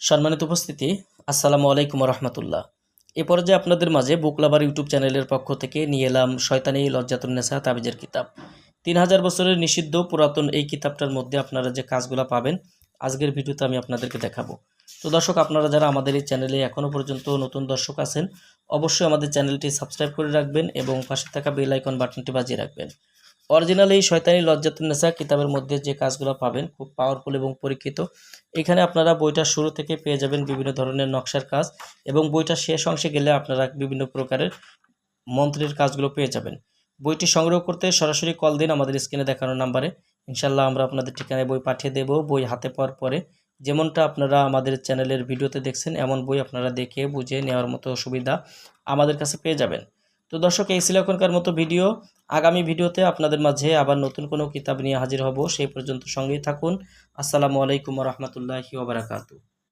সম্মানিত উপস্থিতি, আসসালামু আলাইকুম রহমতুল্লাহ এ পর্যায়ে আপনাদের মাঝে বুকলাবার ইউটিউব চ্যানেলের পক্ষ থেকে নিয়ে এলাম শয়তানি লজ্জাতুন্নেসা তাবিজের কিতাব। তিন হাজার বছরের নিষিদ্ধ পুরাতন এই কিতাবটার মধ্যে আপনারা যে কাজগুলো পাবেন, আজকের ভিডিওতে আমি আপনাদেরকে দেখাবো। তো দর্শক, আপনারা যারা আমাদের এই চ্যানেলে এখনও পর্যন্ত নতুন দর্শক আছেন, অবশ্যই আমাদের চ্যানেলটি সাবস্ক্রাইব করে রাখবেন এবং পাশে থাকা বেল আইকন বাটনটি বাজিয়ে রাখবেন। অরিজিনাল এই শয়তানি লজ্জাতুন্নেসা কিতাবের মধ্যে যে কাজগুলো পাবেন, খুব পাওয়ারফুল এবং পরীক্ষিত। এখানে আপনারা বইটা শুরু থেকে পেয়ে যাবেন বিভিন্ন ধরনের নকশার কাজ এবং বইটা শেষ অংশে গেলে আপনারা বিভিন্ন প্রকারের মন্ত্রের কাজগুলো পেয়ে যাবেন। বইটি সংগ্রহ করতে সরাসরি কল দিন আমাদের স্ক্রিনে দেখানো নাম্বারে। ইনশাল্লাহ আমরা আপনাদের ঠিকানায় বই পাঠিয়ে দেব, বই হাতে পাওয়ার পরে। যেমনটা আপনারা আমাদের চ্যানেলের ভিডিওতে দেখছেন, এমন বই আপনারা দেখে, বুঝে নেওয়ার মতো সুবিধা আমাদের কাছে পেয়ে যাবেন। তো দর্শক, এই ছিল এখনকার মতো ভিডিও। আগামী ভিডিওতে আপনাদের মাঝে আবার নতুন কোনো কিতাব নিয়ে হাজির হব। সেই পর্যন্ত সঙ্গেই থাকুন। আসসালামু আলাইকুম রহমতুল্লাহি ওবরাকাতু